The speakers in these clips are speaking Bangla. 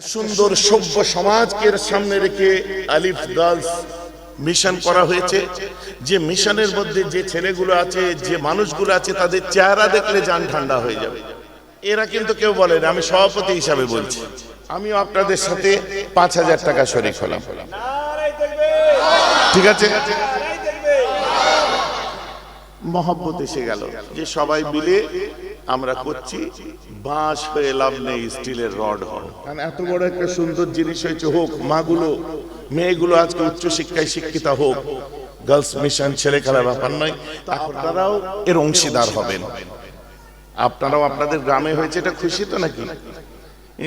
সুন্দর সভ্য সমাজকে সামনে রেখে আলিফ গার্লস মিশন করা হয়েছে। যে মিশনের মধ্যে যে ছেলেগুলো আছে, যে মানুষগুলো আছে, তাদের চেহারা দেখলে যান ঠান্ডা হয়ে যাবে। এরা কিন্তু কেউ বলে না, আমি সভাপতি হিসাবে বলছি। আমিও আপনাদের সাথে পাঁচ হাজার টাকা শরিক হলাম। ঠিক আছে? মহব্বত এসে গেল। যে সবাই মিলে আমরা করছি, বাঁশ হয়ে লাভ নেই, স্টিলের রড হন কারণ এত বড় একটা সুন্দর জিনিস হয়েছে, হোক, মাগুলো, মেয়েগুলো আজকে উচ্চ শিক্ষায় শিক্ষিতা হোক গার্লস মিশন ছেলে খেলার ব্যাপার নয় আপনারাও এর অংশীদার হবেন। আপনারাও আপনাদের গ্রামে হয়েছে, এটা খুশি তো নাকি?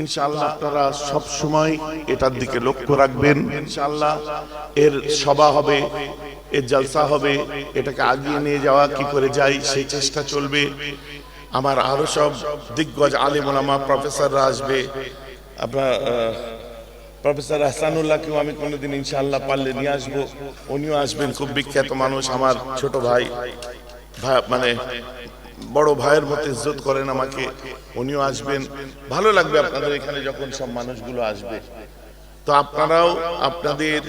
ইনশাআল্লাহ আপনারা সব সময় এটার দিকে লক্ষ্য রাখবেন। ইনশাআল্লাহ এর সভা হবে, এর জলসা হবে, এটাকে আগিয়ে নিয়ে যাওয়া, কি করে যাই সেই চেষ্টা চলবে। আমার আরও সব দিগ্গজ আলিম ওলামা প্রফেসররা আসবে। আপনার প্রফেসর হাসানুল্লাহকেও আমি কোনোদিন ইনশাআল্লাহ পারলে নিয়ে আসব। উনিও আসবেন, খুব বিখ্যাত মানুষ আমার ছোট ভাই- মানে বড় ভাইয়ের মতো ইজ্জত করেন আমাকে, উনিও আসবেন। ভালো লাগবে আপনাদের এখানে যখন সব মানুষগুলো আসবে। তো আপনারাও আপনাদের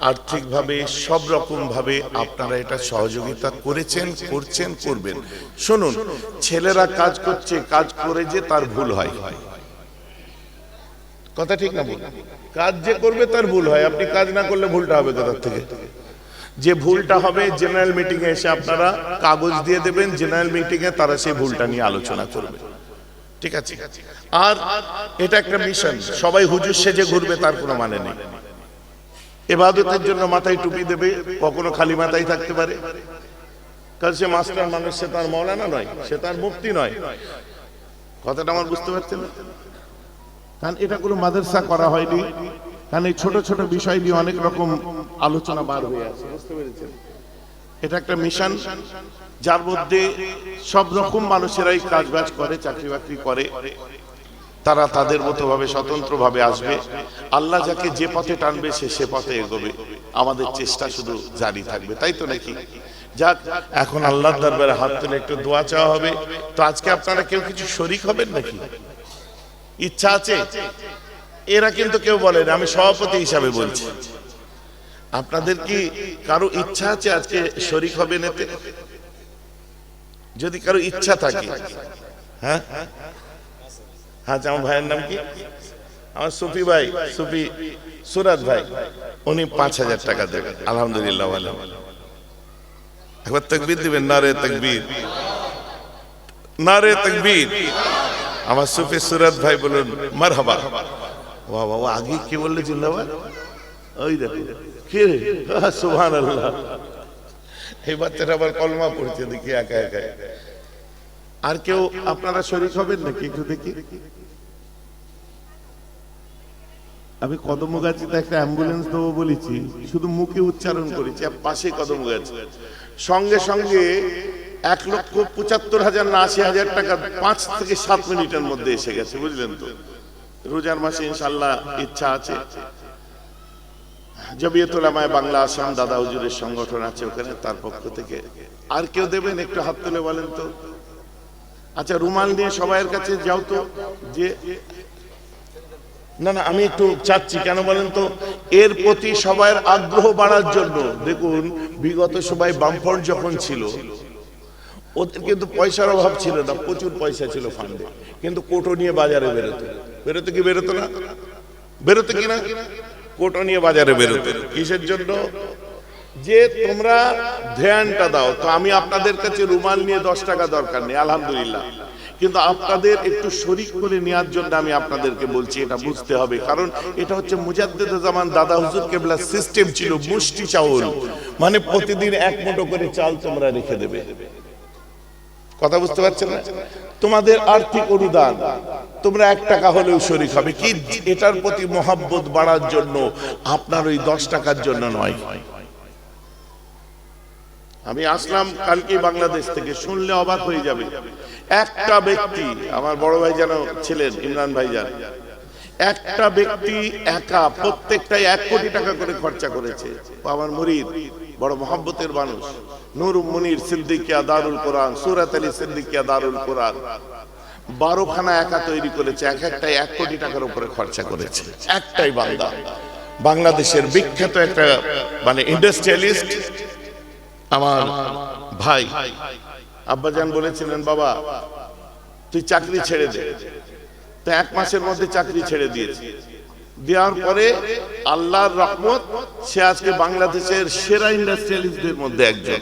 আর্থিকভাবে সব রকম ভাবে আপনারা এটা সহযোগিতা করেছেন, করছেন, করবেন। শুনুন, ছেলেরা কাজ করছে, কাজ করে যে তার ভুল হয়। কথা ঠিক না কাজ যে করবে তার ভুল হয়। আপনি কাজ না করলে ভুলটা হবে কোথার থেকে? যে ভুলটা হবে জেনারেল মিটিং এ এসে আপনারা কাগজ দিয়ে দেবেন, জেনারেল মিটিং এ তারা সেই ভুলটা নিয়ে আলোচনা করবে। ঠিক আছে? আর এটা একটা মিশন। সবাই হুজুর সেজে ঘুরবে, তার কোনো মানে নেই। এবাদতের জন্য মাথায় টুপি দেবে, কখনো খালি মাথায় থাকতে পারে। কারণ সে মাস্টার মানুষ, সে তার মৌলানা নয়, সে তার মুক্তি নয়। কথাটা আমার বুঝতে পারছেন? কারণ এটা কোনো মাদ্রাসা করা হয়নি। কারণ এই ছোট ছোট বিষয় নিয়ে অনেক রকম আলোচনা বার হয়ে আছে। বুঝতে পেরেছেন? এটা একটা মিশন, যার মধ্যে সব রকম মানুষেরাই কাজ বাজ করে, চাকরি বাকরি করে। তারা তাদের মতো ভাবে স্বতন্ত্র ভাবে আসবে। আল্লাহ যাকে যে পথে টানবে, সে সে পথে এগোবে। আমাদের চেষ্টা শুধু জারি থাকবে, তাই তো নাকি? যাক, এখন আল্লাহর দরবারে হাত তুলে একটু দোয়া চাওয়া হবে। তো আজকে আপনারা কেউ কিছু শরিক হবেন নাকি? ইচ্ছা আছে? এরা কিন্তু কেউ বলে না, আমি সভাপতি হিসাবে বলছি। আপনাদের কি কারও ইচ্ছা আছে আজকে শরিক হবেন এতে? যদি কারও ইচ্ছা থাকে হ্যাঁ? হ্যাঁ আমার ভাইয়ের নাম কি? আমার সুফি ভাই সুফি সুরাজ ভাই। উনি পাঁচ হাজার টাকা দেবেন আলহামদুলিল্লাহ একবার তকবীর দিবেন নারে তকবীর। নারে তকবীর। আমার সুফি সুরাজ ভাই বলুন মার হবা বাহ বাবা আগে কি বললে জিন্দাবাদ? ওই দেখো কে রে? সুহান আল্লাহ এই বাচ্চাটা আবার কলমা পড়ছে দেখি একা একা আর কেউ আপনারা শরীর হবেন নাকি একটু দেখি? আমি কদম গাছিতে একটা অ্যাম্বুলেন্স দেবো বলেছি, শুধু মুখে উচ্চারণ করেছি পাশে কদম গাছ সঙ্গে সঙ্গে এক লক্ষ পঁচাত্তর হাজার না আশি হাজার টাকা পাঁচ থেকে সাত মিনিটের মধ্যে এসে গেছে, বুঝলেন তো? রোজার মাসে ইনশাল্লাহ ইচ্ছা আছে। জবিয়তুলামায় বাংলা আসাম দাদা হুজুরের সংগঠন আছে ওখানে, তার পক্ষ থেকে। আর কেউ দেবেন একটু হাত তুলে বলেন তো? আচ্ছা রুমাল নিয়ে সবাইয়ের কাছে যাও তো, যে না না, আমি একটু চাচ্ছি, কেন বলেন তো? এর প্রতি সবার আগ্রহ বাড়ার জন্য, দেখুন, বিগত সবাই বামফ্রন্ট যখন ছিল, ওদের কিন্তু পয়সার অভাব ছিল না, প্রচুর পয়সা ছিল ফান্ডে কিন্তু কোটো নিয়ে বাজারে বেরোতো। বেরোতো কি বেরোতো না? বেরোতো কি না? কোটো নিয়ে বাজারে বেরোতো। কিসের জন্য? যে তোমরা ধ্যানটা দাও, তো আমি আপনাদের কাছে রুমাল নিয়ে দশ টাকা দরকার নেই, আলহামদুলিল্লাহ। কিন্তু আপনাদের একটু শরিক করে নেওয়ার জন্য আমি আপনাদেরকে বলছি, এটা বুঝতে হবে। কারণ এটা হচ্ছে মুজাদ্দেদ জামান দাদা হুজুর কেবলা সিস্টেম ছিল, মুষ্টি চাউল। মানে প্রতিদিন এক মুঠো করে চাল তোমরা রেখে দেবে। কথা বুঝতে পারছেন না? তোমাদের আর্থিক অনুদান, তোমরা এক টাকা হলেও শরিক হবে। কি? এটার প্রতি মহাব্বত বাড়ার জন্য, আপনার ওই দশ টাকার জন্য নয়। আমি আসলাম কালকে বাংলাদেশ থেকে, শুনলে অবাক হয়ে যাবে। একটা ব্যক্তি, আমার বড় ভাই যেন ছিলেন, ইমরান ভাইজান একটা ব্যক্তি একা প্রত্যেকটাই এক কোটি টাকা করে খরচা করেছে। আমার মুরিদ, বড় মহাব্বতের মানুষ। নূর মুনির সিদ্দিকিয়া দারুল কোরআন, সুরাত আলী সিদ্দিকিয়া দারুল কোরআন। বারোখানা একা তৈরি করেছে, এক একটাই এক কোটি টাকার উপরে খরচা করেছে। একটাই বান্দা। বাংলাদেশের বিখ্যাত একটা মানে ইন্ডাস্ট্রিয়ালিস্ট আমার ভাই। আব্বাজান বলেছিলেন, বাবা, তুই চাকরি ছেড়ে দে। তো এক মাসের মধ্যে চাকরি ছেড়ে দিয়েছে। দেওয়ার পরে আল্লাহর রহমত, সে আজকে বাংলাদেশের সেরা ইন্ডাস্ট্রিয়ালিস্টদের মধ্যে একজন।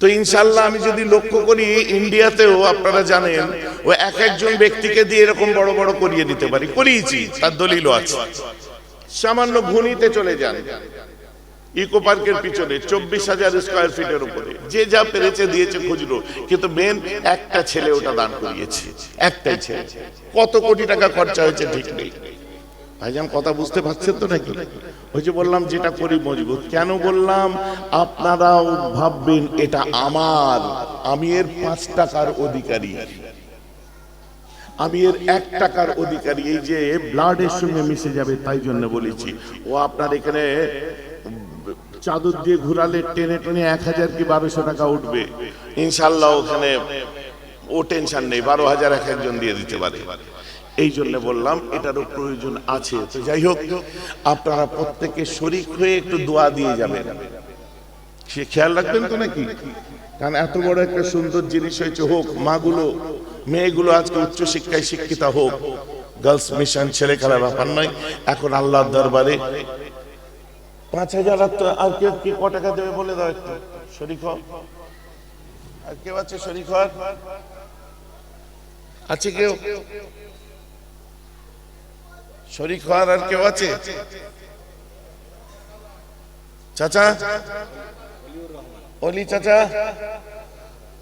তো ইনশাল্লাহ আমি যদি লক্ষ্য করি, ইন্ডিয়াতেও আপনারা জানেন, ও এক একজন ব্যক্তিকে দিয়ে এরকম বড় বড় করিয়ে দিতে পারি। করিয়েছি, তার দলিলও আছে। সামান্য ঘুনিতে চলে যান। ইকো পার্কের পিছনে চব্বিশ হাজার স্কোয়ার ফিটের উপরে। যে যা পেরেছে দিয়েছে খুচরো। কিন্তু মেন একটা ছেলে ওটা দান করিয়েছে। একটাই ছেলে। কত কোটি টাকা খরচা হয়েছে ঠিক নেই। ভাইজান, কথা বুঝতে পারছেন তো নাকি? ওই যে বললাম, যেটা করি মজবুত। কেন বললাম? আপনারাও ভাববেন, এটা আমার। আমি এর পাঁচ টাকার অধিকারী। আমি এর এক টাকার অধিকারী। এই যে ব্লাডের সঙ্গে মিশে যাবে, তাই জন্য বলেছি। ও আপনার এখানে চাদর দিয়ে ঘুরালে টেনে টেনে এক হাজার কি বারোশো টাকা উঠবে। ইনশাল্লাহ ওখানে ও টেনশন নেই, বারো হাজার এক একজন দিয়ে দিতে পারে। এই জন্য বললাম, এটারও প্রয়োজন আছে। তো যাই হোক, আপনারা প্রত্যেকে শরিক হয়ে একটু দোয়া দিয়ে যাবেন। সে খেয়াল রাখবেন তো নাকি? কারণ এত বড় একটা সুন্দর জিনিস হয়েছে, হোক, মাগুলো, মেয়েগুলো আজকে উচ্চ শিক্ষায় শিক্ষিতা হোক গার্লস মিশন ছেলে খেলার ব্যাপার নয়। এখন আল্লাহর দরবারে পাঁচ হাজার আর কেউ কি ক টাকা দেবে বলে দাও একটু? শরিক। আর কেউ আছে শরিক আছে কেউ? শরিক হওয়ার আর কেউ আছে? চাচা? অলি চাচা?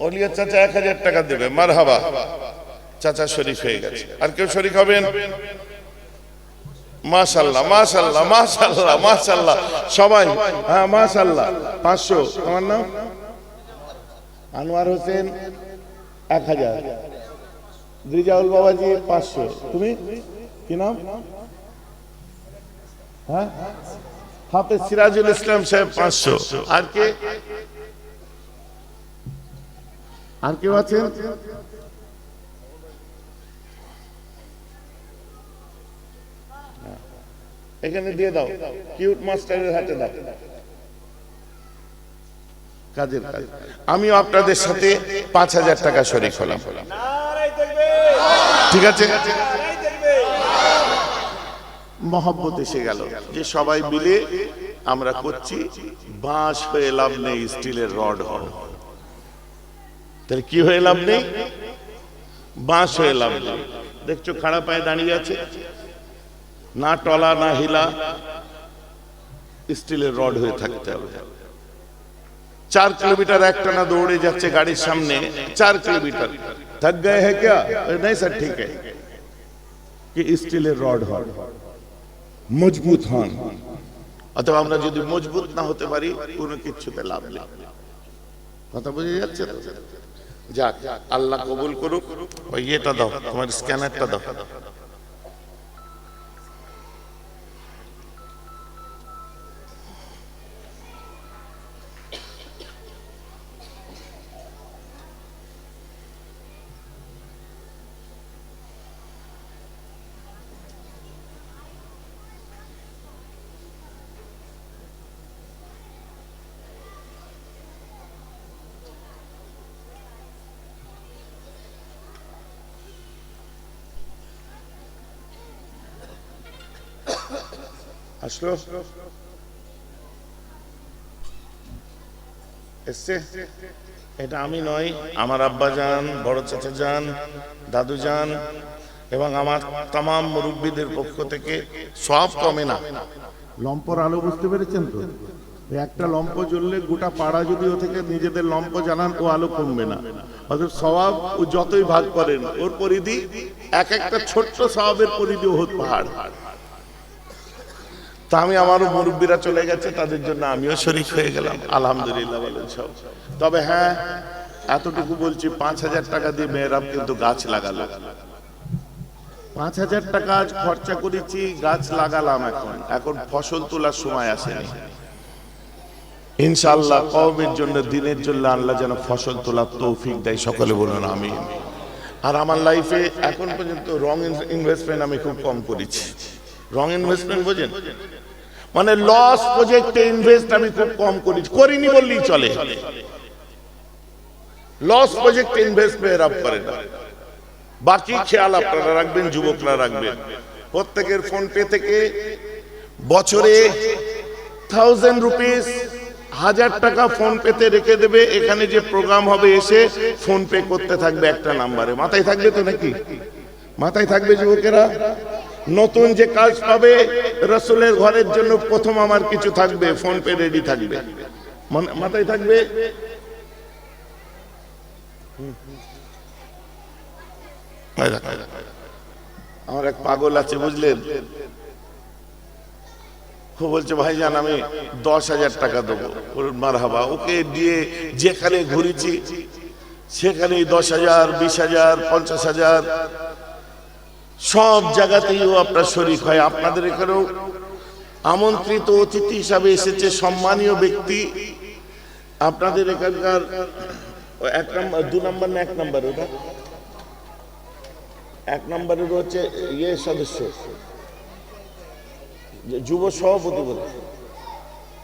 অলিয়ার চাচা এক হাজার টাকা দেবে। মার হাবা চাচা শরীফ হয়ে গেছে। আর কেউ শরিক হবেন? মাশাল্লাহ মাশাল্লাহ মাশাল্লাহ মাশাল্লাহ সবাই হ্যাঁ মাশাল্লাহ পাঁচশো নাম? আনোয়ার হোসেন এক হাজার। রিজাউল বাবাজি পাঁচশো। তুমি? কি নাম? হ্যাঁ? হাফেজ সিরাজুল ইসলাম সাহেব পাঁচশো। আর কে? আর কেউ আছেন? এখানে দিয়ে দাও। কিউট মাস্টারের হাতে দাও। কাজের কাজ। আমিও আপনাদের সাথে পাঁচ হাজার টাকা শরিক হলাম। ঠিক আছে? মহব্বত এসে গেল যে সবাই মিলে আমরা করছি। বাঁশ হয়ে লাভ নেই, স্টিলের রড হও তাহলে কি হয়ে লাভ নেই? বাঁশ হয়ে লাভ নেই। দেখছ খাড়া পায়ে দাঁড়িয়ে আছে? না টলা না হিলা স্টিলের রড হয়ে থাকতে হবে চার কিলোমিটার একটানা দৌড়ে যাচ্ছে গাড়ির সামনে চার কিলোমিটার থক গয়ে হ্যাঁ ক্যা नहीं सर ठीक है कि স্টিলের রড হয় মজবুত হন অথবা আমরা যদি মজবুত না হতে পারি কোনো কিছুতে লাভ নেই কথা বুঝে যাচ্ছে তো? যাক আল্লাহ কবুল করুক ওই ইয়েটা দাও তোমার স্ক্যানারটা দাও আসলো এসছে এটা আমি নয়, আমার আব্বা যান, বড় চাচা যান, দাদু যান, এবং আমার তাম মুরব্বীদের পক্ষ থেকে সব কমে না। লম্পর আলো বুঝতে পেরেছেন তো? একটা লম্প জ্বললে গোটা পাড়া যদি ও থেকে নিজেদের লম্প জানান, ও আলো কমবে না। অর্থাৎ স্বভাব ও যতই ভাগ করেন, ওর পরিধি এক একটা ছোট্ট স্বভাবের পরিধি ওহত পাহাড়। তা আমি আমারও মুরব্বীরা চলে গেছে, তাদের জন্য আমিও শরিক হয়ে গেলাম। আলহামদুলিল্লাহ বলেন সব। তবে হ্যাঁ এতটুকু বলছি, পাঁচ হাজার টাকা দিয়ে মেয়েরাম কিন্তু গাছ লাগালো। পাঁচ হাজার টাকা আজ খরচা করেছি, গাছ লাগালাম এখন। এখন ফসল তোলার সময় আসেনি। ইনশাআল্লাহ কমের জন্য, দিনের জন্য আল্লাহ যেন ফসল তোলার তৌফিক দেয়, সকলে বলুন আমি আর আমার লাইফে এখন পর্যন্ত রং ইনভেস্টমেন্ট আমি খুব কম করেছি। রং ইনভেস্টমেন্ট বোঝেন? মানে লস প্রজেক্টে ইনভেস্ট আমি খুব কম করি, করিনি বললেই চলে। লস প্রজেক্টে ইনভেস্ট মেয়েরা করে না। বাকি খেয়াল আপনারা রাখবেন, যুবকরা রাখবেন। প্রত্যেকের ফোন পে থেকে বছরে থাউজেন্ড রুপিস হাজার টাকা ফোন পেতে রেখে দেবে। এখানে যে প্রোগ্রাম হবে এসে ফোন পে করতে থাকবে একটা নাম্বারে মাথায় থাকবে তো নাকি? মাথায় থাকবে যুবকেরা? নতুন যে কাজ পাবে, রসুলের ঘরের জন্য প্রথম আমার কিছু থাকবে, ফোন পে রেডি থাকবে। মাথায় থাকবে। আমার এক পাগল আছে, বুঝলেন? ও বলছে ভাইজান আমি দশ হাজার টাকা দেবো। মার হাবা ওকে দিয়ে যেখানে ঘুরেছি সেখানে দশ হাজার, বিশ হাজার, পঞ্চাশ হাজার সব জায়গাতেই ও আপনার শরিক হয়। আপনাদের এখানেও আমন্ত্রিত অতিথি হিসাবে এসেছে, সম্মানীয় ব্যক্তি। আপনাদের এখানকার এক নম্বর, দু নম্বর না এক নম্বর ওটা? এক নম্বরের হচ্ছে ইয়ে সদস্য যুব সভাপতি বলে।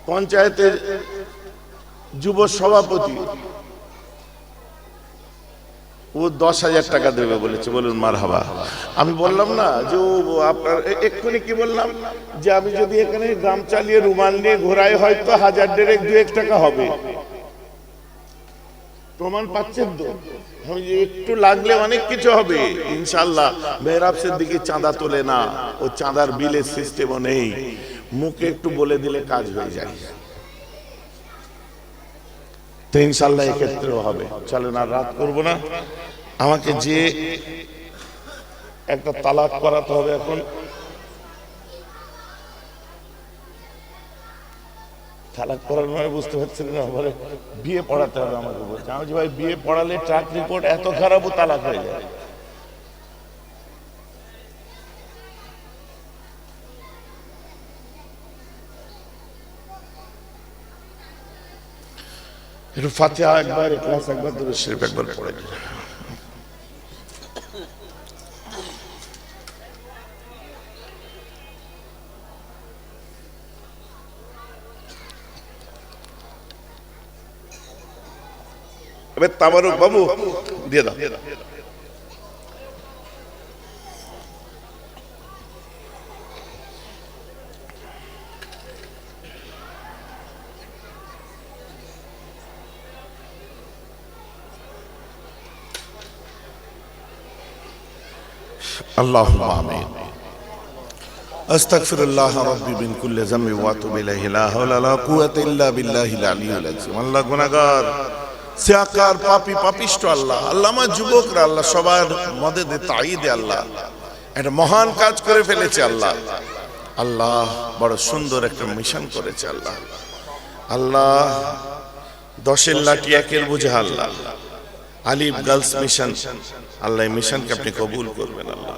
পঞ্চায়েতের যুব সভাপতি। ও দশ হাজার টাকা দেবে বলেছে, বলুন মার হাবা আমি বললাম না যে ও আপনার এক্ষুনি কি বললাম? যে আমি যদি এখানে গ্রাম চালিয়ে রুমাল নিয়ে ঘোরাই, হয়তো হাজার দেড়েক দু এক টাকা হবে। প্রমাণ পাচ্ছেন তো? একটু লাগলে অনেক কিছু হবে। ইনশাল্লাহ মেহরাবসের দিকে চাঁদা তোলে না। ও চাঁদার বিলের সিস্টেমও নেই। মুখে একটু বলে দিলে কাজ হয়ে যায়। তো ইনশাল্লাহ এক্ষেত্রেও হবে। চলেন, আর রাত করব না। আমাকে যে একটা তালাক করাতে হবে এখন। তালাক করার মানে বুঝতে পারছি না বলে বিয়ে পড়াতে হবে আমাকে বলছে আমি ভাই, বিয়ে পড়ালে ট্রাক রিপোর্ট এত খারাপ ও তালাক হয়ে যায়। একটু ফাতিহা একবার ক্লাস একবার দূরে শরীফ একবার পড়ে। এবার তাবারক বাবু দিয়ে দাও اللهم آمين أستغفر الله ربي من كل ذنب إليه لا حول ولا قوة إلا بالله العلي العظيم আল্লাহ গুনাহগার, সিয়াকার পাপিষ্ট আল্লাহ। আল্লাহ আমার যুবকরা, আল্লাহ সবার তাইদে আল্লাহ। একটা মহান কাজ করে ফেলেছে আল্লাহ। আল্লাহ বড় সুন্দর একটা মিশন করেছে আল্লাহ। আল্লাহ দশের লাঠি একের বুঝে আল্লাহ। আলিফ গার্লস মিশন। আল্লাহ মিশনকে আপনি কবুল করবেন আল্লাহ।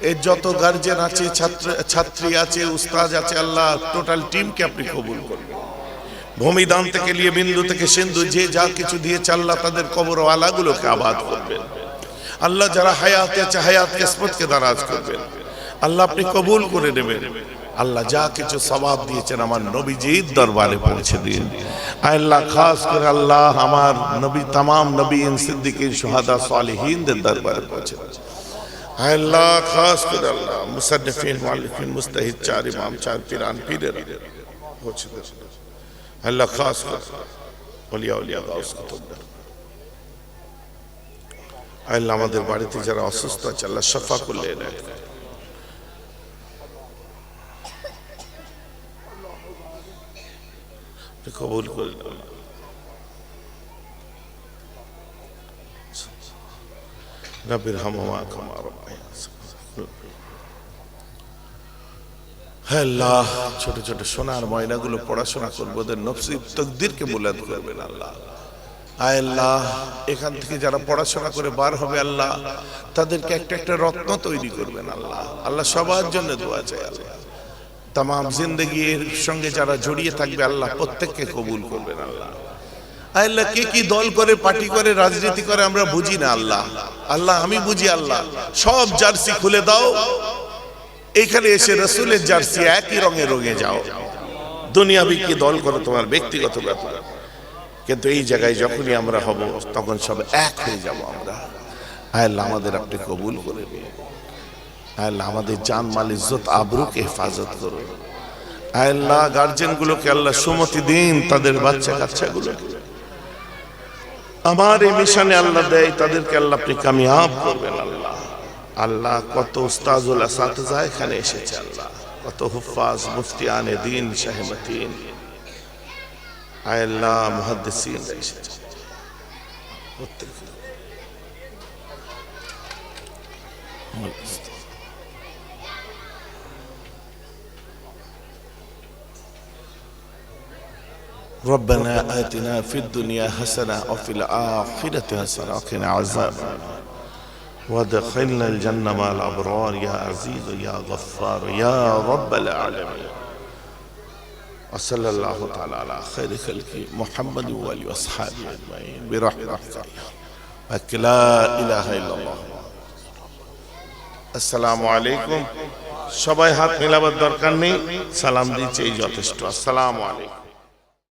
এর যত গার্জেন আছে, ছাত্র, ছাত্রী আছে, উস্তাদ আছে, আল্লাহ টোটাল টিমকে আপনি কবুল করবেন। ভূমিদান থেকে নিয়ে বিন্দু থেকে সিন্ধু, যে যা কিছু দিয়েছে আল্লাহ তাদের কবর আলাগুলোকে আবাদ করবেন। আল্লাহ যারা হায়াতে আছে, হায়াত কিসমতকে দারাজ করবেন। আল্লাহ আপনি কবুল করে নেবেন। আল্লাহ যা কিছু সবাব দিয়েছেন আমার নবীজির দরবারে পৌঁছে দিন। আল্লাহ, খাস করে আল্লাহ আমার নবী, তামাম নবী সিদ্দিকিন সোহাদা সালিহিনদের দরবারে পৌঁছে দিন। আল্লাহ খাস করে আল্লাহ মুসাদ্দিফিন মুআল্লিফিন মুস্তাহিদ চার ইমাম চার পীরান পীরের পৌঁছে দিন আল্লাহ খাস করে ওলিয়া ওলিয়া গাউস কুতুবদের আল্লাহ আমাদের বাড়িতে যারা অসুস্থ আছে আল্লাহ শফা করলে এনায়েত করুন। আপনি কবুল করলেন আল্লাহ। রব্বির হামমা কামা রাব্বায়ানি সগীরা। হে আল্লাহ, ছোট ছোট সোনার ময়নাগুলো পড়াশোনা করব ওদের নফসি তকদিরকে করবেন আল্লাহ আয় আল্লাহ, এখান থেকে যারা পড়াশোনা করে বার হবে আল্লাহ, তাদেরকে একটা একটা রত্ন তৈরি করবেন আল্লাহ আল্লাহ সবার জন্য দোয়া চাই আল্লাহ তামাম জিন্দগির সঙ্গে যারা জড়িয়ে থাকবে আল্লাহ প্রত্যেককে কবুল করবেন আল্লাহ আল্লাহ, কে কি দল করে, পার্টি করে, রাজনীতি করে, আমরা বুঝি না আল্লাহ। আল্লাহ, আমি বুঝি আল্লাহ। সব জার্সি খুলে দাও। এখানে এসে রসুলের জার্সি একই রঙে রঙে যাও। দুনিয়াবি কি দল করো, তোমার ব্যক্তিগত ব্যাপার। কিন্তু এই জায়গায় যখনই আমরা হব, তখন সব এক হয়ে যাব আমরা। আল্লাহ, আমাদের আপনি কবুল করে আল্লাহ, আমাদের জান মাল ইজ্জত, আবরুকে হেফাজত করুন। আল্লাহ গার্জেন গুলোকে আল্লাহ সুমতি দিন, তাদের বাচ্চা কাচ্চাগুলোকে আমার এই মিশনে আল্লাহ দেয় তাদেরকে আল্লাহ আপনি কামিয়াব করবেন আল্লাহ আল্লাহ কত উস্তাজুল আসাতজা এখানে এসেছে আল্লাহ কত হুফাজ মুফতিয়ানে দিন শাহেমতিন আল্লাহ মুহাদ্দিসিন এসেছে প্রত্যেকে ربنا آتنا في الدنيا حسنة وفي الآخرة حسنة وقنا عذاب النار. وادخلنا الجنة مع الأبرار يا عزيز يا غفار يا رب العالمين وصلى الله تعالى على خير خلق محمد وآله وأصحابه أجمعين برحمتك وك لا إله إلا الله আসসালামু আলাইকুম সবাই হাত মেলাবার দরকার নেই সালাম দিচ্ছে এই যথেষ্ট আসসালামু আলাইকুম